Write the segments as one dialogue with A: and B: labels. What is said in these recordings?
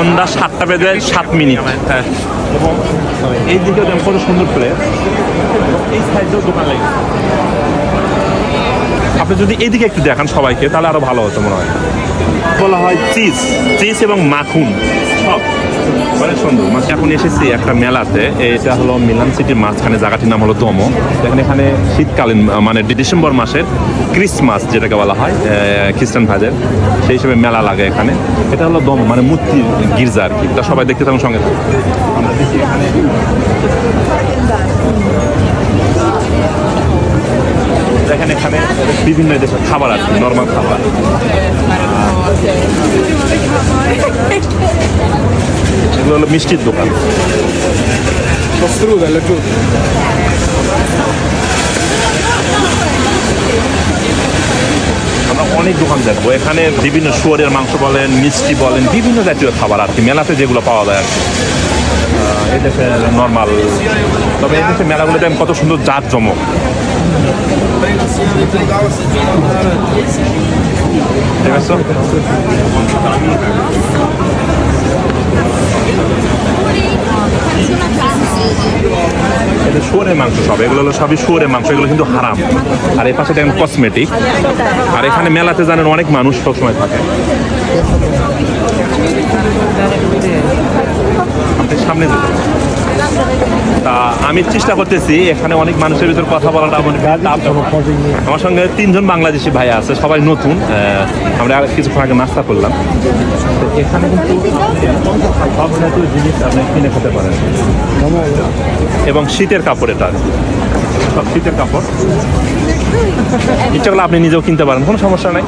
A: সন্ধ্যা সাতটা বেজে যায় সাত মিনিট। হ্যাঁ। এবং এই দিকেও দেখেন কত সুন্দর প্লেস এই দোকান লাগে। আপনি যদি এইদিকে একটু দেখান সবাইকে, তাহলে আরও ভালো হতো মনে হয়। বলা হয় চিজ চিজ এবং মাখন। সব। অনেক সুন্দর। মানে এখন এসেছি একটা মেলাতে এটা হলো মিলান সিটির মাঝখানে, জায়গাটির নাম হলো দমো দেখেন এখানে শীতকালীন মানে ডিসেম্বর মাসের ক্রিসমাস যেটাকে বলা হয় খ্রিস্টান ভাজের সেই হিসেবে মেলা লাগে এখানে। এটা হলো দম মানে মূর্তি, গির্জা আর কি। তা সবাই দেখতে থাকুন সঙ্গে। আমরা এখানে। দেখেন এখানে বিভিন্ন দেশের খাবার আছে নর্মাল খাবার। এগুলো হলো মিষ্টির দোকান। অনেক দোকান দেখব। এখানে বিভিন্ন শুয়ারের মাংস বলেন, মিষ্টি বলেন, বিভিন্ন জাতীয় খাবার আর কি, মেলাতে যেগুলো পাওয়া যায় আর কি। এদেশে নর্মাল তবে এই দেশে মেলাগুলোতে কত সুন্দর জাত জমক। ঠিক আছে এটা শুয়ারের মাংস সব, এগুলো হলো সবই শুয়ারের মাংস, এগুলো কিন্তু হারাম। আর এই পাশে দেখেন কসমেটিক আর এখানে মেলাতে জানেন অনেক মানুষ সবসময় থাকে আপনি সামনে যান। তা আমি চেষ্টা করতেছি এখানে অনেক মানুষের ভিতর কথা বলাটা আমার সঙ্গে তিনজন বাংলাদেশি ভাই আছে সবাই নতুন। আমরা আর কিছুক্ষণ আগে নাস্তা করলাম। এখানে কিন্তু সব জাতীয় জিনিস আপনি কিনে খেতে পারেন। এবং শীতের কাপড় এটা। সব শীতের কাপড়। ইচ্ছা করলে আপনি নিজেও কিনতে পারেন কোনো সমস্যা নাই।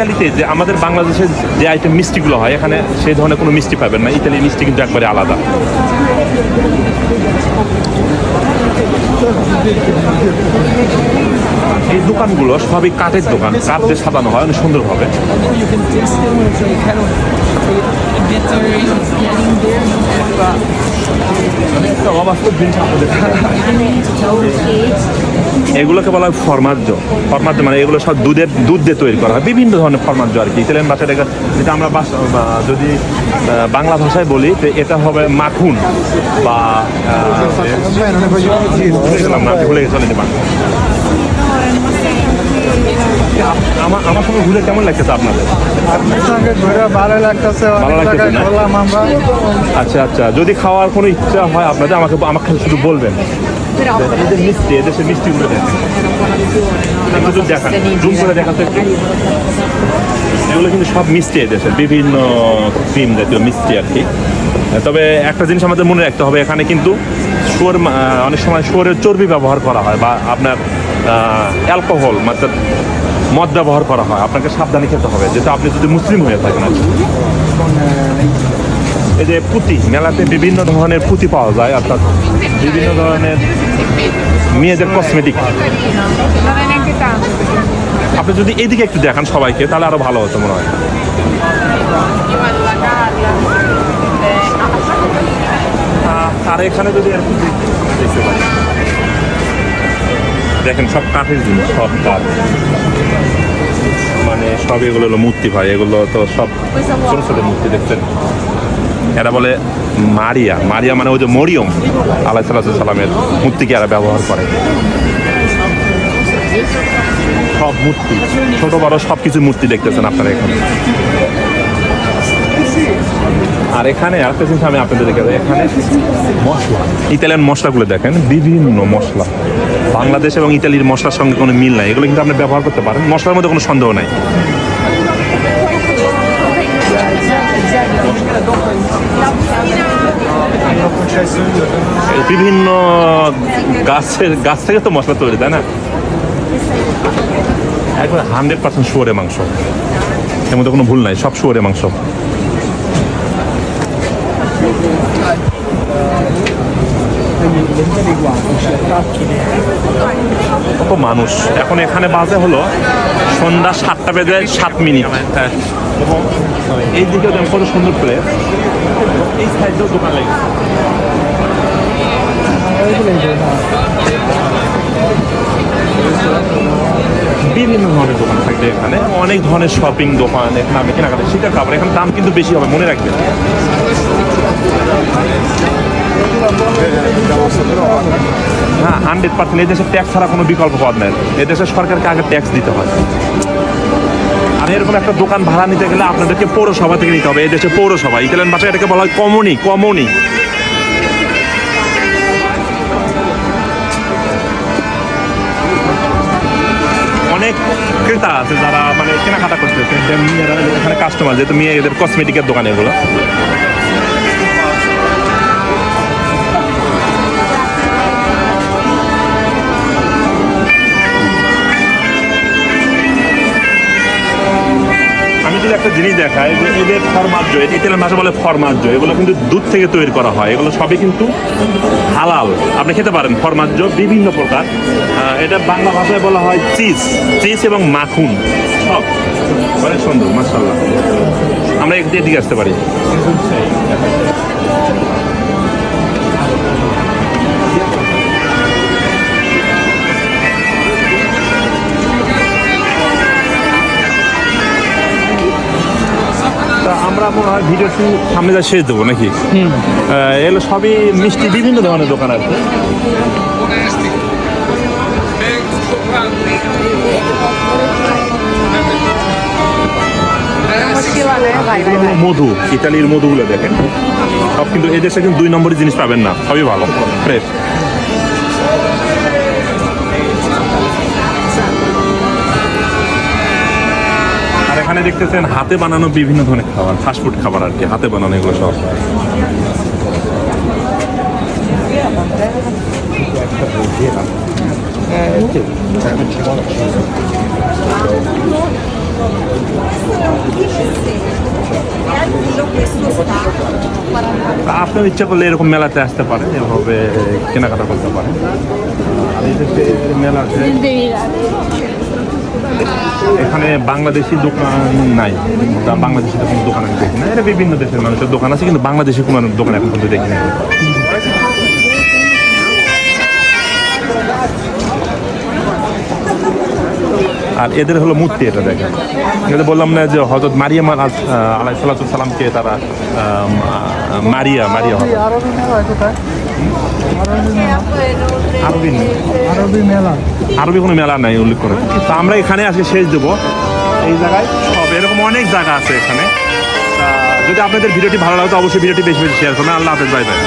A: ইতালিতে যে আমাদের বাংলাদেশে যে আইটেম মিষ্টিগুলো হয়, এখানে সেই ধরনের কোনো মিষ্টি পাবেন না। ইতালির মিষ্টি কিন্তু একবারে আলাদা। এই দোকানগুলো সবই কাঠের দোকান। কাঠ দিয়ে সাজানো হয়, অনেক সুন্দরভাবে।
B: Getting there,
A: একটা অবাস্তব জিনিস এগুলোকে বলা হয় ফরমাজ্য ফরমাজ্য মানে এগুলো সব দুধের দুধ দিয়ে তৈরি করা হয় বিভিন্ন ধরনের ফরমাজ্য আর কি ইতালিয়ান ভাষায় এটা যেটা আমরা যদি বাংলা ভাষায় বলি তো এটা হবে মাখুন বা ভুলে গেলাম না ভুলে গেছি অলরেডি বাংলা আমার সঙ্গে ঘুরে কেমন লাগতেছে আপনাদের?
C: আপনার সঙ্গে ঘুরে ভালো লাগতেছে
A: ভালো লাগতেছে
C: ঘুরলাম আমরা।
A: আচ্ছা আচ্ছা যদি খাওয়ার কোনো ইচ্ছা হয় আপনাদের আমাকে আমাকে শুধু বলবেন। এদের মিষ্টি এদেশের মিষ্টিগুলো দেখেন। একটু দেখান জুম করে দেখাতে এগুলো কিন্তু সব মিষ্টি এদেশের বিভিন্ন ক্রিম জাতীয় মিষ্টি আর কি। তবে একটা জিনিস আমাদের মনে রাখতে হবে এখানে কিন্তু শুয়োর অনেক সময় শুয়োরের চর্বি ব্যবহার করা হয় বা আপনার অ্যালকোহল মানে মদ ব্যবহার করা হয়, আপনাকে সাবধানে খেতে হবে যেটা আপনি যদি মুসলিম হয়ে থাকেন এই যে পুঁতি, মেলাতে বিভিন্ন ধরনের পুঁতি পাওয়া যায়, অর্থাৎ বিভিন্ন ধরনের মেয়েদের কসমেটিক আপনি যদি এদিকে একটু দেখান সবাইকে, তাহলে আরও ভালো হতো মনে হয়। আর এখানে যদি এরকম দেখেন সব কাঠের জিনিস, সব কাঠ। মানে সব এগুলো হলো মূর্তি ভাই, এগুলো তো সব ছোট ছোট মূর্তি, দেখছেন? এরা বলে মারিয়া। মারিয়া মানে ওই যে মরিয়ম আল্লাহ সাল্লাহ সাল্লামের মূর্তিকে এরা ব্যবহার করে। সব মূর্তি, ছোট বড় সব কিছু মূর্তি দেখতেছেন আপনারা এখানে। আর এখানে আরেকটা জিনিস আমি আপনাদের দেখে এখানে মশলা। ইতালিয়ান মশলাগুলো দেখেন, বিভিন্ন মশলা। বাংলাদেশ এবং ইতালির মশলার সঙ্গে কোনো মিল নাই। এগুলো কিন্তু আপনি ব্যবহার করতে পারেন। মশলার মধ্যে কোনো সন্দেহ নাই। বিভিন্ন গাছের গাছ থেকে তো মশলা তৈরি, তাই না? একবার হান্ড্রেড পার্সেন্ট শুয়ারে মাংস। এর মধ্যে কোনো ভুল নাই, সব শুয়ারে মাংস। কত মানুষ? এখন এখানে বাজে হলো সন্ধ্যা সাতটা বেজে সাত মিনিট। এই দেখেন কত সুন্দর প্লেস এই সাইডেও দোকান লাগে বিভিন্ন ধরনের দোকান থাকবে এখানে। অনেক ধরনের শপিং দোকান, এখানে আমি কেনাকাটা শীতের কাপড় এখানে দাম কিন্তু বেশি হবে, মনে রাখবেন। হ্যাঁ হান্ড্রেড পার্সেন্ট এই দেশে ট্যাক্স ছাড়া কোনো বিকল্প পথ নেই। এই দেশের সরকারকে আগে ট্যাক্স দিতে হয়। আর এরকম একটা দোকান ভাড়া নিতে গেলে আপনাদেরকে পৌরসভা থেকে নিতে হবে। এই দেশে পৌরসভা। ইতালিয়ান ভাষায় এটাকে বলা হয় কমনি কমনি। অনেক ক্রেতা আছে যারা মানে কেনাকাটা করতেছে। এখানে কাস্টমার যেহেতু মেয়ে, এদের কসমেটিকের দোকান এগুলো। একটা জিনিস দেখায় যে এদের ফরমাজ্য ইতালিয়ান ভাষা বলে ফরমাজ্য এগুলো কিন্তু দুধ থেকে তৈরি করা হয়, এগুলো সবই কিন্তু হালাল। আপনি খেতে পারেন ফরমাজ্য বিভিন্ন প্রকার। এটা বাংলা ভাষায় বলা হয় চিজ চিজ এবং মাখুন। সব। অনেক সুন্দর মাসাল্লাহ আমরা এদিকে আসতে পারি। সামনে যা শেষ দেবো নাকি? এগুলো সবই মিষ্টি বিভিন্ন ধরনের দোকান আছে। মধু ইতালির মধুগুলো দেখেন। সব কিন্তু এই দেশে কিন্তু দুই নম্বরের জিনিস পাবেন না সবই ভালো ফ্রেশ এখানে দেখতেছেন হাতে বানানো বিভিন্ন ধরনের খাবার ফাস্টফুড খাবার আর কি, হাতে বানানো এগুলো সব। আপনার ইচ্ছা করলে এরকম মেলাতে আসতে পারেন, এভাবে কেনাকাটা করতে পারেন। মেলা এখানে বাংলাদেশি দোকান নাই। তা বাংলাদেশি কোনো দোকান আমি দেখি না। এটা বিভিন্ন দেশের মানুষের দোকান আছে কিন্তু বাংলাদেশি কোনো দোকান এখন পর্যন্ত দেখি না আর এদের হলো মূর্তি এটা দেখেন। এটা বললাম না যে হজরত মারিয়াম আলাই সালামকে তারা মারিয়া মারিয়া হবে
C: আরবি
A: নেই।
C: আরবি মেলা।
A: আরবি কোনো মেলা নাই উল্লেখ করে। তো আমরা এখানে আজকে শেষ দেবো। এই জায়গায় সব এরকম অনেক জায়গা আছে এখানে। যদি আপনাদের ভিডিওটি ভালো লাগে তো অবশ্যই ভিডিওটি বেশি বেশি শেয়ার করবেন। আল্লাহ হাফেজ বাই বাই